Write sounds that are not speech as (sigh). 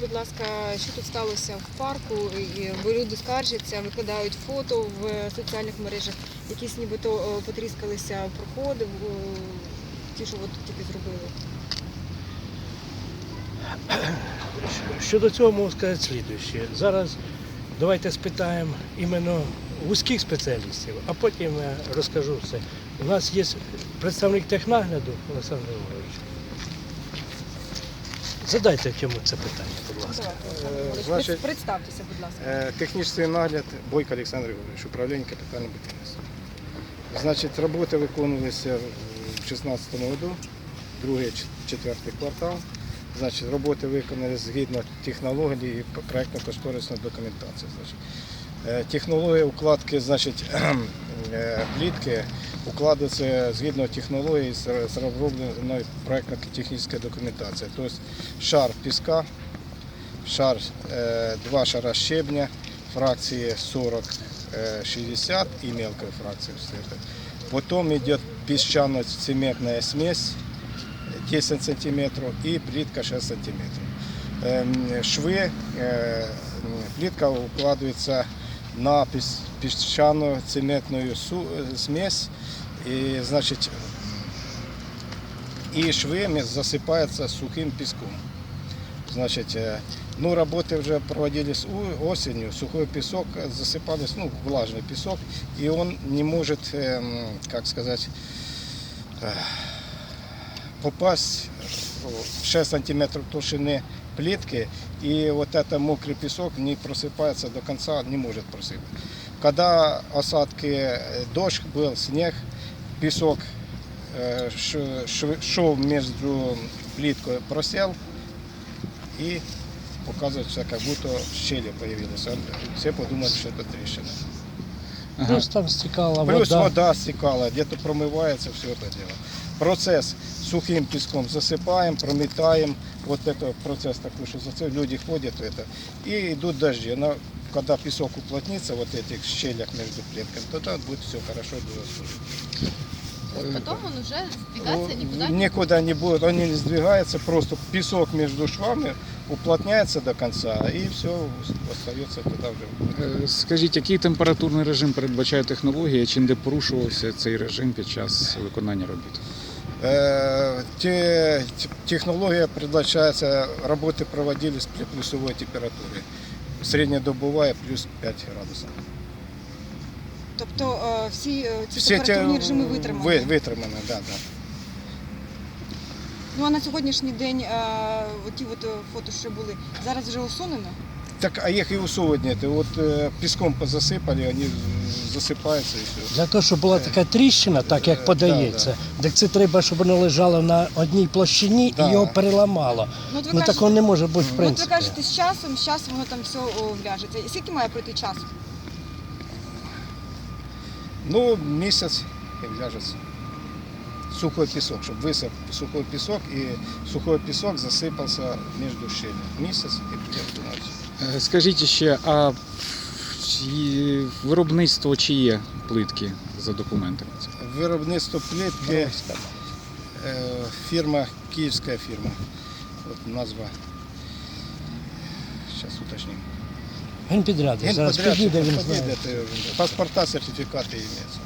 будь ласка, що тут сталося в парку, бо люди скаржаться, викладають фото в соціальних мережах, якісь нібито е, потріскалися проходи, е, ті, що от тільки зробили. Щодо цього можу сказати слідуюче. Зараз давайте спитаємо іменно вузьких спеціалістів, а потім я розкажу все. У нас є представник технагляду Олександр Григорович. Задайте йому це питання, будь ласка. Значить- представтеся, будь ласка. Е, Технічний нагляд Бойко Олександр Григорович, управління капітальним будівництвом. Значить, роботи виконувалися в 2016 році, другий, четвертий квартал. Значить, роботи виконані згідно технології і проєктно-кошторисної документації. Значить, Е, технологія укладки, значить, (clears throat) е, плітки укладується згідно технології з з розробленої проєктно-технічної документації. Тобто шар піска, шар, е, два шара щебня, фракции 40-60 и мелкой фракции все это. Потом идет песчано-цементная смесь 10 сантиметров и плитка 6 сантиметров. Эм, Швы, э, плитка укладывается на пес- песчано-цементную су- э, смесь и, значит, и швы засыпаются сухим песком. Значит, э, ну, работы уже проводились у- осенью, сухой песок, э, засыпались, ну, влажный песок, и он не может, эм, как сказать, э, попасть в 6 сантиметров толщины плитки, и вот этот мокрый песок не просыпается до конца, не может просыпать. Когда осадки, э, дождь был, снег, песок э, ш- ш- шел между плиткой, просел, и показывается, как будто щели появилась. Все подумали, что это трещина. Плюс там стікала Плюс вода. вода стекала, где-то промывается все это дело. Процесс сухим песком засыпаем, прометаем. Вот это процесс такой, что за це люди ходят в это. И идут дожди. Но когда песок уплотнится вот в этих щелях между плитками, тогда будет все хорошо. будет служить. Потом он уже сдвигаться никуда не Никуда не будет, он не сдвигается, просто песок между швами уплотняется до конца, и все остается туда уже. Е, Скажіть, який температурний режим передбачає технологія, чи не порушувався цей режим під час виконання робіт? Э, те- те- технология работы проводились при плюсовой температуре. Среднедобовая плюс 5 градусов. Тобто е, всі е, ці Все те температурні режими витримані. ви- витримані, да, да. Ну а на сьогоднішній день е, ті от е, фото, що були, зараз вже усунено. Так, а их и усовывать нет. И вот э, песком позасыпали, они засыпаются и все. Для того, щоб була така тріщина, так як подається, так це треба, щоб воно лежало на одній площині Да. і його переламало. Ну, от ви Ну кажете, такого не може бути в от ви принципі. кажете, з часом, з часом воно там все о, вляжеться. І скільки має пройти часу? Ну, месяц и ляжется. Сухой песок, чтобы высох сухой песок, и сухой песок засыпался между щелями. Месяц и будет думать. Е, Скажіть ще, а чи виробництво чи є плитки за документами? Виробництво плитки, е, фирма, киевская фирма. Вот назва. Сейчас уточним. Генпідряд. Зараз Генподрядчик, підійде, він подъедет, знає. э, Паспорта, сертификаты имеются.